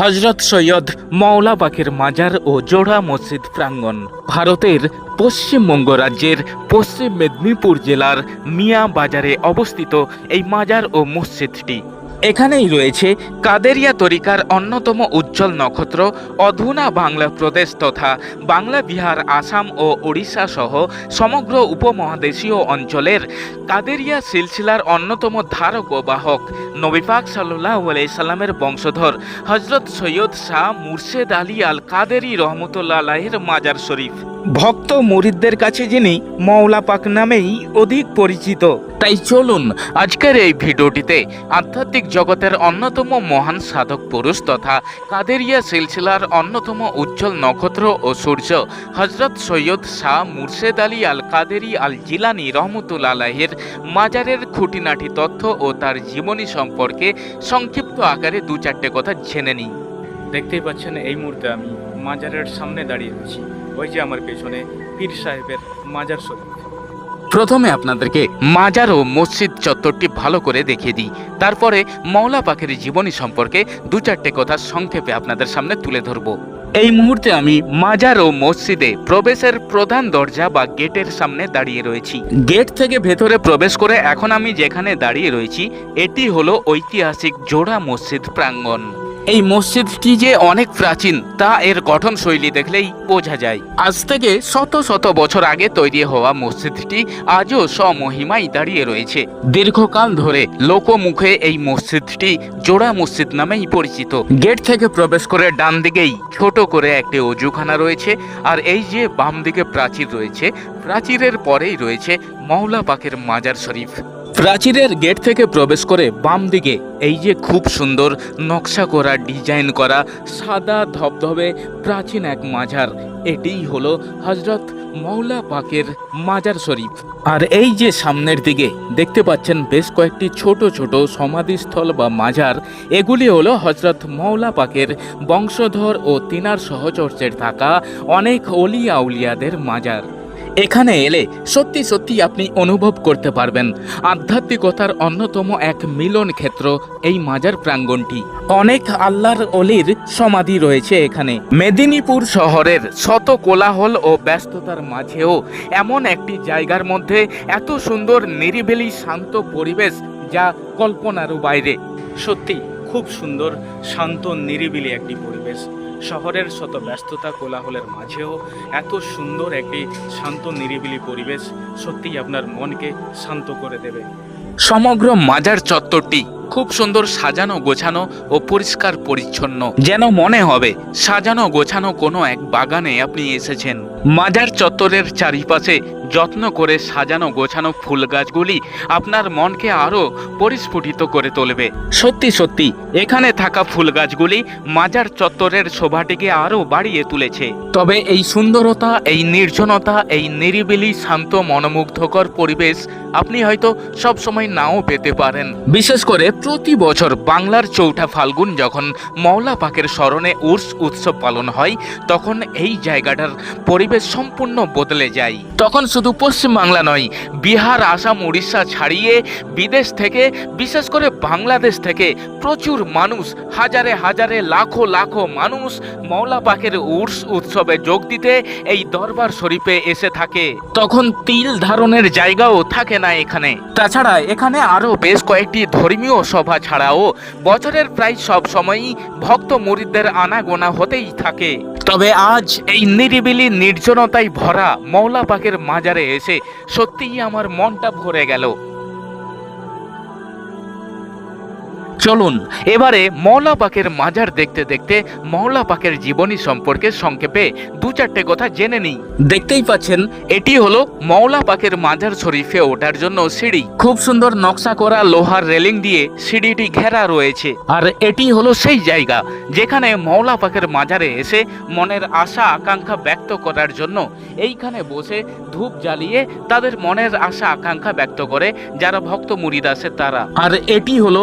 হজরত সৈয়দ মৌলাবাকের মাজার ও জোড়া মসজিদ প্রাঙ্গণ, ভারতের পশ্চিমবঙ্গ রাজ্যের পশ্চিম মেদিনীপুর জেলার মিয়া বাজারে অবস্থিত এই মাজার ও মসজিদটি। এখানেই রয়েছে কাদেরিয়া তরিকার অন্যতম উজ্জ্বল নক্ষত্র, অধুনা বাংলা প্রদেশ তথা বাংলা বিহার, আসাম ও ওড়িশা সহ সমগ্র উপমহাদেশীয় অঞ্চলের কাদেরিয়া সিলসিলার অন্যতম ধারক ও বাহক। নবীপাক সাল্লাহ সাল্লামের বংশধর হজরত সৈয়দ শাহ মুর্শেদ আলী আল কাদেরি রহমতুল্লাহ আলাহের মাজার শরীফ। ভক্ত মুরিদদের কাছে যিনি মৌলা পাক নামেই অধিক পরিচিত। তাই চলুন আজকের এই ভিডিওটিতে আধ্যাত্মিক জগতের অন্যতম মহান সাধক পুরুষ তথা কাদেরিয়া সিলসিলার অন্যতম উজ্জ্বল নক্ষত্র ও সূর্য হজরত সৈয়দ শাহ মুর্শেদ আলী আল কাদেরি আল জিলানি রহমতুল্লা আলাহের মাজারের খুঁটিনাটি তথ্য ও তার জীবনী সম্পর্কে সংক্ষিপ্ত আকারে দু চারটে কথা জেনে নিই। দেখতেই পাচ্ছেন এই মুহূর্তে আমি মাজারের সামনে দাঁড়িয়ে রয়েছি। ওই যে আমার পেছনে পীর সাহেবের মাজার শরীফ প্রথমে আপনাদেরকে মাজার ও মসজিদ চত্বরটি ভালো করে দেখিয়ে দিই। তারপরে মৌলা পাখির জীবনী সম্পর্কে দু চারটে কথা সংক্ষেপে আপনাদের সামনে তুলে ধরব। এই মুহূর্তে আমি মাজার ও মসজিদে প্রবেশের প্রধান দরজা বা গেটের সামনে দাঁড়িয়ে রয়েছি। গেট থেকে ভেতরে প্রবেশ করে এখন আমি যেখানে দাঁড়িয়ে রয়েছি, এটি হলো ঐতিহাসিক জোড়া মসজিদ প্রাঙ্গণ। এই মসজিদটি যে অনেক প্রাচীন, তা এর গঠন শৈলী দেখলেই বোঝা যায়। আজ থেকে শত শত বছর আগে তৈরি হওয়া মসজিদটি আজও স্বমহিমায় দাঁড়িয়ে রয়েছে। দীর্ঘকাল ধরে লোকমুখে এই মসজিদটি জোড়া মসজিদ নামেই পরিচিত। গেট থেকে প্রবেশ করে ডান দিকেই ছোট করে একটি অজুখানা রয়েছে, আর এই যে বাম দিকে প্রাচীর রয়েছে, প্রাচীরের পরেই রয়েছে মৌলা পাকের মাজার শরীফ। প্রাচীরের গেট থেকে প্রবেশ করে বাম দিকে এই যে খুব সুন্দর নকশা করা, ডিজাইন করা সাদা ধবধবে প্রাচীন এক মাজার। এটিই হলো হজরত মৌলা পাকের মাজার শরীফ। আর এই যে সামনের দিকে দেখতে পাচ্ছেন বেশ কয়েকটি ছোট ছোট সমাধিস্থল বা মাজার। এগুলি হলো হজরত মৌলা পাকের বংশধর ও তিনার সহচর্যের থাকা অনেক অলিয়া উলিয়াদের মাজার। এখানে এলে সত্যি সত্যি আপনি অনুভব করতে পারবেন। আধ্যাত্মিকতার অন্যতম এক মিলন ক্ষেত্র এই মাজার প্রাঙ্গণটি। অনেক আল্লাহর অলির সমাধি রয়েছে এখানে। মেদিনীপুর শহরের শত কোলাহল ও ব্যস্ততার মাঝেও এমন একটি জায়গার মধ্যে এত সুন্দর নিরিবিলি শান্ত পরিবেশ যা কল্পনারও বাইরে। সত্যি, খুব সুন্দর, শান্ত, নিরিবিলি একটি পরিবেশ। শহরের শত ব্যস্ততা কোলাহলের মাঝেও এত সুন্দর একটি শান্ত নিরিবিলি পরিবেশ সত্যিই আপনার মনকে শান্ত করে দেবে। সমগ্র মাজার চত্বরটি খুব সুন্দর সাজানো গোছানো ও পরিষ্কার পরিচ্ছন্ন। যেন মনে হবে, সাজানো গোছানো কোনো এক বাগানে আপনি এসেছেন। মাজার চত্বরের চারিপাশে যত্ন করে সাজানো গোছানো ফুল গাছগুলি আপনার মনকে আরও পরিস্ফুটিত করে তুলবে। সত্যি সত্যি, এখানে থাকা ফুল গাছগুলি মাজার চত্বরের শোভাটিকে আরও বাড়িয়ে তুলেছে। তবে এই সুন্দরতা, এই নির্জনতা, এই নিরিবিলি, শান্ত, মনোমুগ্ধকর পরিবেশ আপনি হয়তো সবসময় নাও পেতে পারেন। বিশেষ করে প্রতি বছর বাংলার চৌঠা ফাল্গুন যখন মওলা পাকের স্মরণে উর্স উৎসব পালন হয়, তখন এই জায়গাটার পরিবেশ সম্পূর্ণ বদলে যায়। তখন শুধু পশ্চিমবাংলা নয়, বিহার, আসাম, উড়িষ্যা ছাড়িয়ে বিদেশ থেকে, বিশেষ করে বাংলাদেশ থেকে প্রচুর মানুষ, হাজারে হাজারে, লাখো লাখো মানুষ মওলা পাকের উর্স উৎসবে যোগ দিতে এই দরবার শরীফে এসে থাকে। তখন তিল ধারণের জায়গাও থাকে না এখানে। তাছাড়া এখানে আরও বেশ কয়েকটি ধর্মীয় সভা ছাড়াও বছরের প্রায় সব সময়ই ভক্ত মুরিদদের আনাগোনা হতেই থাকে। তবে আজ এই নিরিবিলি নির্জনতায় ভরা মৌলা পাকের মাজারে এসে সত্যিই আমার মনটা ভরে গেল। চলুন, এবারে মৌলা পাকের মাজার দেখতে দেখতে মৌলা পাকের জীবনী সম্পর্কে সংক্ষেপে দু চারটে কথা জেনে নিই। দেখতেই পাচ্ছেন, এটি হলো মৌলা পাকের মাজার শরীফে ওঠার জন্য সিঁড়ি। খুব সুন্দর নকশা করা লোহার রেলিং দিয়ে সিঁড়িটি ঘেরা রয়েছে। আর এটি হলো সেই জায়গা যেখানে মৌলা পাকের মাজারে এসে মনের আশা, আকাঙ্ক্ষা ব্যক্ত করার জন্য এইখানে বসে ধূপ জ্বালিয়ে তাদের মনের আশা, আকাঙ্ক্ষা ব্যক্ত করে যারা ভক্ত মুরিদ তারা। আর এটি হলো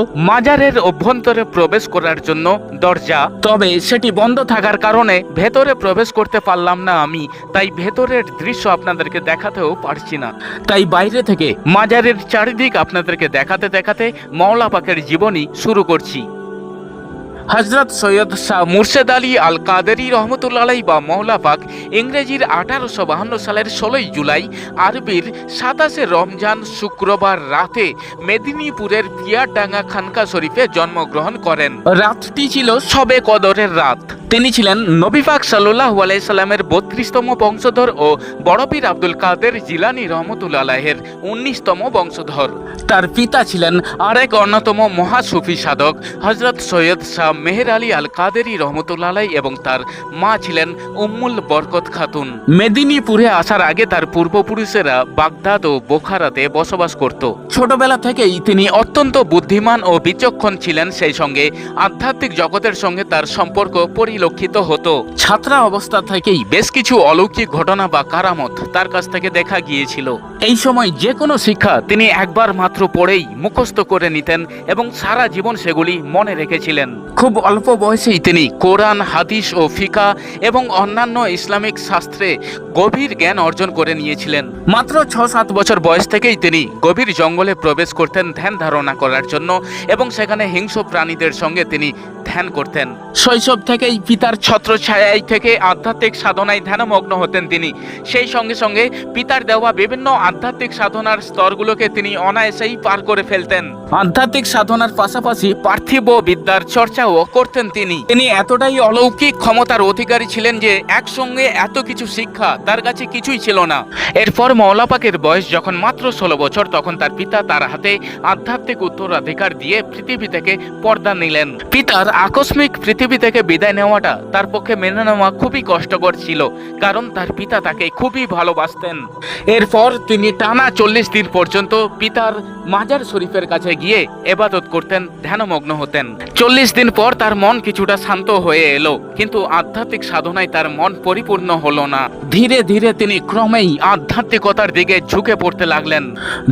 মাজারের অভ্যন্তরে প্রবেশ করার জন্য দরজা। তবে সেটি বন্ধ থাকার কারণে ভেতরে প্রবেশ করতে পারলাম না আমি। তাই ভেতরের দৃশ্য আপনাদেরকে দেখাতেও পারছি না। তাই বাইরে থেকে মাজারের চারিদিক আপনাদেরকে দেখাতে দেখাতে মওলা পাকের জীবনী শুরু করছি। হজরত সৈয়দ শাহ মুর্শেদ আলী আল কাদেরি রহমতুল্লাহ বা মৌলা পাক ইংরেজির আঠারোশো বাহান্ন সালের ষোলোই জুলাই আরবির সাতাশে রমজান শুক্রবার রাতে মেদিনীপুরের পিয়ারডাঙ্গা খানকা শরীফে জন্মগ্রহণ করেন। রাতটি ছিল সবে কদরের রাত। তিনি ছিলেন নবী পাক সাল্লাহ আলাইসাল্লামের বত্রিশতম বংশধর ও বড়পীর আব্দুল কাদের জিলানি রহমতুল্লাহের উনিশতম বংশধর। তার পিতা ছিলেন আরেক অন্যতম মহাসুফি সাধক হজরত সৈয়দ শাহ মেহের আলী আল কাদেরি রহমতুল্লাহ এবং তার মা ছিলেন উম্মুল বরকত খাতুন। মেদিনীপুরে আসার আগে তার পূর্বপুরুষেরা বাগদাদ ও বোখারাতে বসবাস করত। ছোটবেলা থেকেই তিনি অত্যন্ত বুদ্ধিমান ও বিচক্ষণ ছিলেন, সেই সঙ্গে আধ্যাত্মিক জগতের সঙ্গে তার সম্পর্ক পরিলক্ষিত হতো। ছাত্রা অবস্থা থেকেই বেশ কিছু অলৌকিক ঘটনা বা কারামত তার কাছ থেকে দেখা গিয়েছিল। এই সময় যে কোনো শিক্ষা তিনি একবার মাত্র পড়েই মুখস্থ করে নিতেন এবং সারা জীবন সেগুলি মনে রেখেছিলেন। খুব অল্প বয়সেই তিনি কোরআন, হাদিস ও ফিকা এবং অন্যান্য ইসলামিক শাস্ত্রে গভীর জ্ঞান অর্জন করে নিয়েছিলেন। মাত্র ছ সাত বছর বয়স থেকেই তিনি গভীর জঙ্গলে প্রবেশ করতেন ধ্যান ধারণা করার জন্য এবং সেখানে হিংস্র প্রাণীদের সঙ্গে তিনি ধ্যান করতেন। শৈশব থেকেই পিতার ছত্র ছায়াই থেকে আধ্যাত্মিক সাধনায় ধ্যানমগ্ন হতেন তিনি। সেই সঙ্গে সঙ্গে পিতার দেওয়া বিভিন্ন আধ্যাত্মিক সাধনার স্তরগুলোকে তিনি অনায়াসেই পার করে ফেলতেন। আধ্যাত্মিক সাধনার পাশাপাশি পার্থিব বিদ্যার চর্চাও করতেন তিনি। তিনি এতটাই অলৌকিক ক্ষমতার অধিকারী ছিলেন যে একসঙ্গে এত কিছু শিক্ষা তার কাছে কিছুই ছিল না। এরপর মৌলাপাকের বয়স যখন মাত্র ষোলো বছর, তখন তার পিতা তার হাতে আধ্যাত্মিক উত্তরাধিকার দিয়ে পৃথিবী থেকে পর্দা নিলেন। পিতার আকস্মিক পৃথিবী থেকে বিদায় নেওয়াটা তার পক্ষে মেনে নেওয়া খুবই কষ্টকর ছিল, কারণ তার পিতা তাকে খুবই ভালোবাসতেন। এরপর তিনি টানা চল্লিশ দিন পর্যন্ত পিতার মাজার শরীফের কাছে গিয়ে এবাদত করতেন, ধ্যানমগ্ন হতেন। চল্লিশ দিন পর তার মন কিছুটা শান্ত হয়ে এলো, কিন্তু আধ্যাত্মিক সাধনায় তার মন পরিপূর্ণ হলো না। ধীরে ধীরে তিনি ক্রমেই আধ্যাত্মিকতার দিকে ঝুঁকে পড়তে লাগলেন।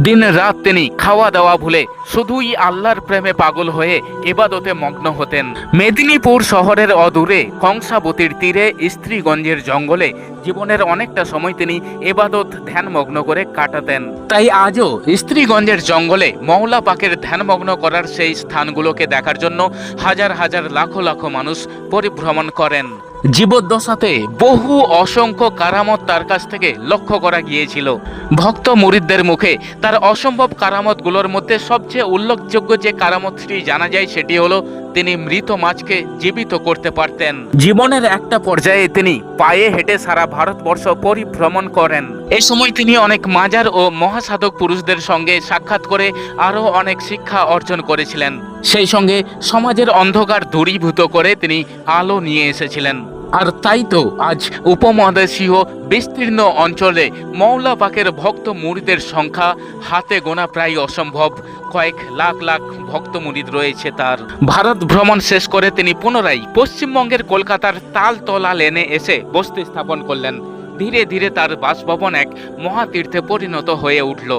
দিন রাত তিনি খাওয়া দাওয়া ভুলে শুধুই আল্লাহর প্রেমে পাগল হয়ে এবাদতে মগ্ন হতেন। মেদিনীপুর শহরের অদূরে কংসাবতীর তীরে স্ত্রীগঞ্জের জঙ্গলে জীবনের অনেকটা সময় তিনি এবাদত ধ্যানমগ্ন করে কাটাতেন। তাই আজও স্ত্রীগঞ্জের জঙ্গলে মৌলা পাকের ধ্যানমগ্ন করার সেই স্থানগুলোকে দেখার জন্য হাজার হাজার লাখো লাখো মানুষ পরিভ্রমণ করেন। জীবদ্দশাতে বহু অসংখ্য কারামত তার কাছ থেকে লক্ষ্য করা গিয়েছিল। ভক্ত মুরিদদের মুখে তার অসম্ভব কারামতগুলোর মধ্যে সবচেয়ে উল্লেখযোগ্য যে কারামতটি জানা যায় সেটি হলো তিনি মৃত মাছকে জীবিত করতে পারতেন। জীবনের একটা পর্যায়ে তিনি পায়ে হেঁটে সারা ভারতবর্ষ পরিভ্রমণ করেন। এ সময় তিনি অনেক মাজার ও মহাসাধক পুরুষদের সঙ্গে সাক্ষাৎ করে আরও অনেক শিক্ষা অর্জন করেছিলেন। সেই সঙ্গে সমাজের অন্ধকার দূরীভূত করে তিনি আলো নিয়ে এসেছিলেন। আর তাই তো আজ উপমহাদেশীয় বিস্তীর্ণ অঞ্চলে মৌলা পাকের ভক্ত মুরিদের সংখ্যা হাতে গোনা প্রায় অসম্ভব। কয়েক লাখ লাখ ভক্ত মুরিদ রয়েছে তার। ভারত ভ্রমণ শেষ করে তিনি পুনরায় পশ্চিমবঙ্গের কলকাতার তালতলা লেনে এসে বসতি স্থাপন করলেন। ধীরে ধীরে তার বাসভবন এক মহাতীর্থে পরিণত হয়ে উঠল।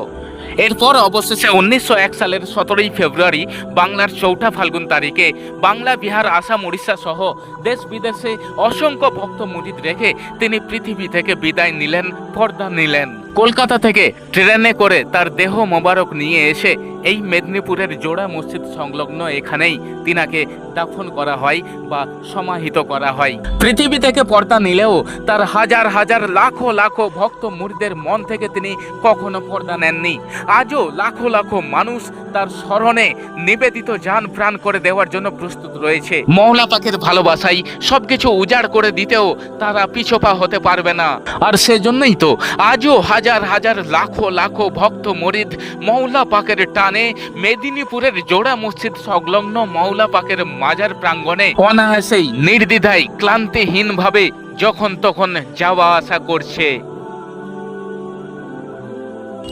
এরপর অবশেষে উনিশশো এক সালের সতেরোই ফেব্রুয়ারি বাংলার চৌঠা ফাল্গুন তারিখে বাংলা, বিহার, আসাম, উড়িষ্যা সহ দেশ বিদেশে অসংখ্য ভক্ত মুরিদ রেখে তিনি পৃথিবী থেকে বিদায় নিলেন, পর্দা নিলেন। কলকাতা থেকে ট্রেনে করে তার দেহ মোবারক নিয়ে এসে এই মেদিনীপুরের জোড়া মসজিদ সংলগ্ন এখানেই তিনাকে দাফন করা হয় বা সমাহিত করা হয়। পৃথিবী থেকে পর্দা নিলেও তার হাজার হাজার লাখো লাখো ভক্ত মুরিদের মন থেকে তিনি কখনো পর্দা নেননি। আজও লাখো লাখো মানুষ তার স্মরণে নিবেদিত যান প্রাণ করে দেওয়ার জন্য প্রস্তুত রয়েছে। মৌলা পাকের ভালোবাসাই সবকিছু উজাড় করে দিতেও তারা পিছোপা হতে পারবে না। আর সেজন্যই তো আজও হাজার হাজার লাখো লাখো ভক্ত মরিদ মৌলা পাকের টানে মেদিনীপুরের জোড়া মসজিদ সংলগ্ন মৌলা পাকের মাজার প্রাঙ্গণে অনায়াসেই নির্দ্বিধায় ক্লান্তিহীনভাবে যখন তখন যাওয়া আসা করছে।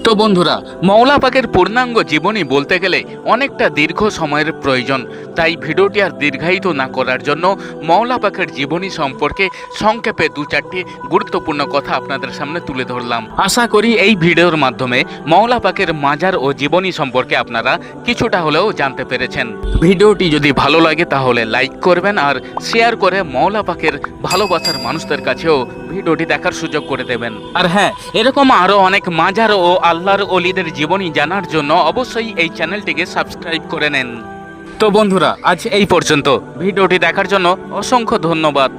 তো বন্ধুরা মৌলা পাকের পূর্ণাঙ্গ জীবনী বলতে গেলে অনেকটা দীর্ঘ সময়ের প্রয়োজন। তাই ভিডিওটি আর দীর্ঘায়িত না করার জন্য মৌলা পাকের জীবনী সম্পর্কে সংক্ষেপে দু চারটি গুরুত্বপূর্ণ কথা আপনাদের সামনে তুলে ধরলাম। আশা করি এই ভিডিওর মাধ্যমে মৌলা পাকের মাজার ও জীবনী সম্পর্কে আপনারা কিছুটা হলেও জানতে পেরেছেন। ভিডিওটি যদি ভালো লাগে তাহলে লাইক করবেন আর শেয়ার করে মৌলা পাকের ভালোবাসার মানুষদের কাছেও ভিডিওটি দেখার সুযোগ করে দেবেন। আর হ্যাঁ এরকম আরও অনেক মাজার ও আল্লাহর অলিদের জীবনী জানার জন্য অবশ্যই এই চ্যানেলটিকে সাবস্ক্রাইব করে নেন। তো বন্ধুরা, আজ এই পর্যন্ত। ভিডিওটি দেখার জন্য অসংখ্য ধন্যবাদ।